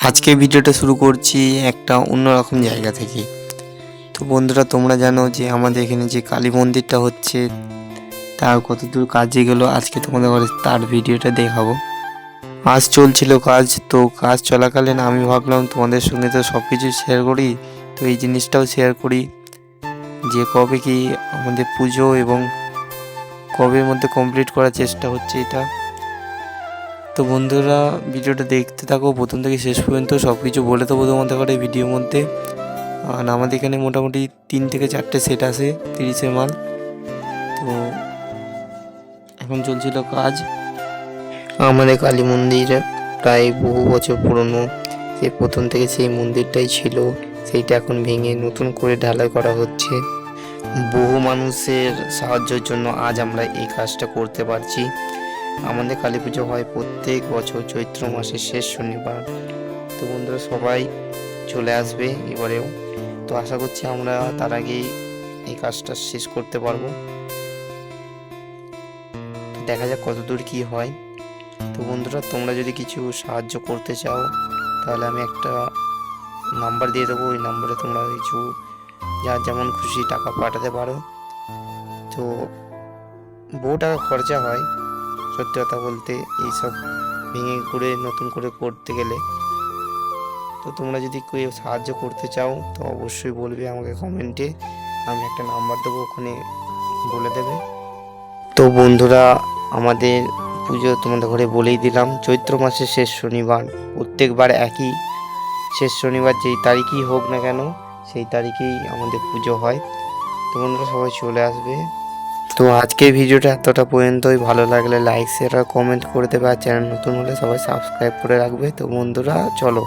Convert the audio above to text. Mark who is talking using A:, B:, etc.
A: আজকে ভিডিওটা শুরু করছি একটা অন্যরকম জায়গা থেকে। তো বন্ধুরা, তোমরা জানো যে আমাদের এখানে যে কালী মন্দিরটা হচ্ছে, তার কতদূর কাজে গেলো, আজকে তোমাদের ঘরে তার ভিডিওটা দেখাবো। আজ চলছিল কাজ, তো কাজ চলাকালীন আমি ভাবলাম তোমাদের সঙ্গে তো সব কিছু শেয়ার করি, তো এই জিনিসটাও শেয়ার করি। যে কবে কি আমাদের পুজো এবং কবের মধ্যে কমপ্লিট করার চেষ্টা হচ্ছে এটা। তো বন্ধুরা, ভিডিওটা দেখতে থাকো, প্রথম থেকে শেষ পর্যন্ত সব কিছু বলে দেবো তোমাদের করে ভিডিওর মধ্যে। আর আমাদের এখানে মোটামুটি তিন থেকে চারটে সেট আছে তিরিশের মাল। তো এখন চলছিল কাজ। আমাদের কালী মন্দির প্রায় বহু বছর পুরনো। সে প্রথম থেকে সেই মন্দিরটাই ছিল, সেইটা এখন ভেঙে নতুন করে ঢালাই করা হচ্ছে। বহু মানুষের সাহায্যের জন্য আজ আমরা এই কাজটা করতে পারছি। আমাদের কালী পুজো হয় প্রত্যেক বছর চৈত্র মাসের শেষ শনিবার। তো বন্ধুরা, সবাই চলে আসবে এবারেও। তো আশা করছি আমরা তার আগেই এই কাজটা শেষ করতে পারব। দেখা যাক কতদূর কি হয়। তো বন্ধুরা, তোমরা যদি কিছু সাহায্য করতে চাও, তাহলে আমি একটা নাম্বার দিয়ে দেবো। ওই নাম্বারে তোমরা কিছু যা যেমন খুশি টাকা পাঠাতে পারো। তো বহু টাকা খরচা হয়। কথা বলতে এইসব ভেঙে ঘুরে নতুন করে করতে গেলে, তো তোমরা যদি কেউ সাহায্য করতে চাও, তো অবশ্যই বলবে আমাকে কমেন্টে আমি একটা নাম্বার দেবো, ওখানে বলে দেবে। তো বন্ধুরা, আমাদের পুজো তোমাদের ঘরে বলেই দিলাম, চৈত্র মাসের শেষ শনিবার, প্রত্যেকবার একই শেষ শনিবার যেই তারিখই হোক না কেন, সেই তারিখেই আমাদের পুজো হয়। তো বন্ধুরা, সবাই চলে আসবে। তো আজকের ভিডিওটা এতটা পর্যন্তই। ভালো লাগলে লাইক শেয়ার কমেন্ট করে দেবে। আর চ্যানেল নতুন হলে সবাই সাবস্ক্রাইব করে রাখবে। তো বন্ধুরা, চলো।